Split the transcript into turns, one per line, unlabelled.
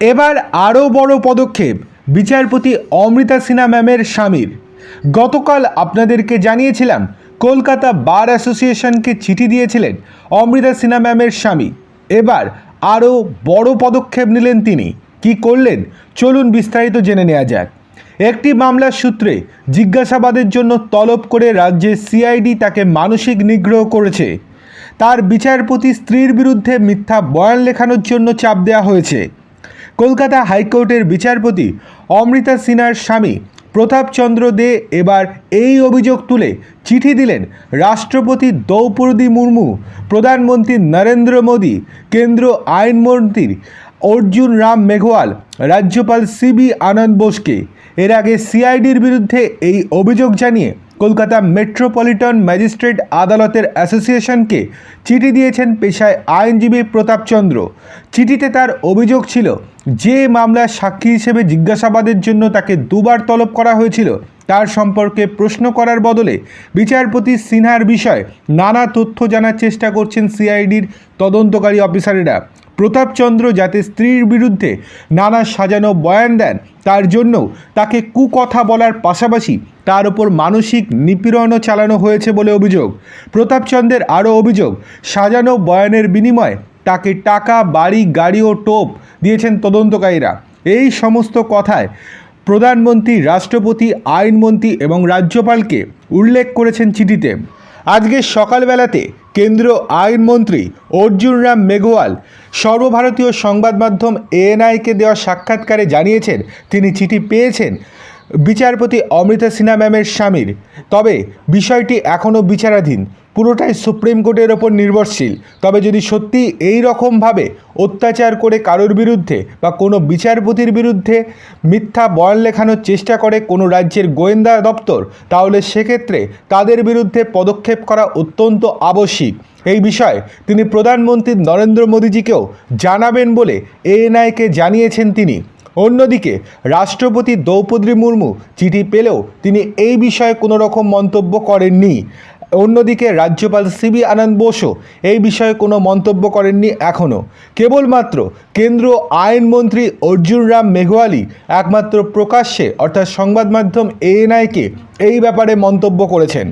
এবার আরও বড় পদক্ষেপ, বিচারপতি অমৃতা সিনহা ম্যামের স্বামীর। গতকাল আপনাদেরকে জানিয়েছিলাম, কলকাতা বার অ্যাসোসিয়েশনকে চিঠি দিয়েছিলেন অমৃতা সিনহা ম্যামের স্বামী। এবার আরও বড় পদক্ষেপ নিলেন তিনি। কি করলেন? চলুন বিস্তারিত জেনে নেওয়া যাক। একটি মামলার সূত্রে জিজ্ঞাসাবাদের জন্য তলব করে রাজ্যের সিআইডি তাকে মানসিক নিগ্রহ করেছে। তার বিচারপতি স্ত্রীর বিরুদ্ধে মিথ্যা বয়ান লেখানোর জন্য চাপ দেওয়া হয়েছে। কলকাতা হাইকোর্টের বিচারপতি অমৃতা সিনহার স্বামী প্রতাপচন্দ্র দে এবার এই অভিযোগ তুলে চিঠি দিলেন রাষ্ট্রপতি দ্রৌপদী মুর্মু, প্রধানমন্ত্রী নরেন্দ্র মোদী, কেন্দ্র আইনমন্ত্রী অর্জুন রাম মেঘওয়াল, রাজ্যপাল সিবি আনন্দ বোসকে। এর আগে সিআইডির বিরুদ্ধে এই অভিযোগ জানিয়ে কলকাতা মেট্রোপলিটন ম্যাজিস্ট্রেট আদালতের অ্যাসোসিয়েশনকে চিঠি দিয়েছেন পেশায় আইনজীবী প্রতাপচন্দ্র চিঠিতে তার অভিযোগ ছিল, যে মামলার সাক্ষী হিসেবে জিজ্ঞাসাবাদের জন্য তাকে দুবার তলব করা হয়েছিল, তার সম্পর্কে প্রশ্ন করার বদলে বিচারপতি সিনহার বিষয়ে নানা তথ্য জানার চেষ্টা করছেন সিআইডির তদন্তকারী অফিসারেরা। প্রতাপচন্দ্র যাতে স্ত্রীর বিরুদ্ধে নানা সাজানো বয়ান দেন, তার জন্য তাকে কুকথা বলার পাশাপাশি তার উপর মানসিক নিপীড়নও চালানো হয়েছে বলে অভিযোগ। প্রতাপচন্দ্রের আরও অভিযোগ, সাজানো বয়ানের বিনিময়ে তাকে টাকা, বাড়ি, গাড়ি ও টোপ দিয়েছেন তদন্তকারীরা। এই সমস্ত কথায় প্রধানমন্ত্রী, রাষ্ট্রপতি, আইনমন্ত্রী এবং রাজ্যপালকে উল্লেখ করেছেন চিঠিতে। আজকে সকালবেলাতে কেন্দ্রীয় আইনমন্ত্রী অর্জুন রাম মেঘওয়াল সর্বভারতীয় সংবাদ মাধ্যম এএনআইকে দেওয়া সাক্ষাৎকারে জানিয়েছেন, তিনি চিঠি পেয়েছেন। বিচারপতি অমৃতা সিনহা ম্যামের স্বামীর। তবে বিষয়টি এখনও বিচারাধীন। পুরোটাই সুপ্রিম কোর্টের ওপর নির্ভরশীল। তবে যদি সত্যি এই রকমভাবে অত্যাচার করে কারোর বিরুদ্ধে বা কোনো বিচারপতির বিরুদ্ধে মিথ্যা বয়ান লেখানোর চেষ্টা করে কোনো রাজ্যের গোয়েন্দা দপ্তর, তাহলে সেক্ষেত্রে তাদের বিরুদ্ধে পদক্ষেপ করা অত্যন্ত আবশ্যিক। এই বিষয়ে তিনি প্রধানমন্ত্রী নরেন্দ্র মোদীজিকেও জানাবেন বলে এএনআইকে জানিয়েছেন তিনি। অন্যদিকে, রাষ্ট্রপতি দ্রৌপদী মুর্মু চিঠি পেলেও তিনি এই বিষয়ে কোনো রকম মন্তব্য করেননি। অন্যদিকে, রাজ্যপাল সিবি আনন্দ বোসও এই বিষয়ে কোনো মন্তব্য করেননি এখনও। কেবলমাত্র কেন্দ্র আইনমন্ত্রী অর্জুন রাম মেঘওয়ালি একমাত্র প্রকাশ্যে, অর্থাৎ সংবাদ মাধ্যম এএনআইকে এই ব্যাপারে মন্তব্য করেছেন।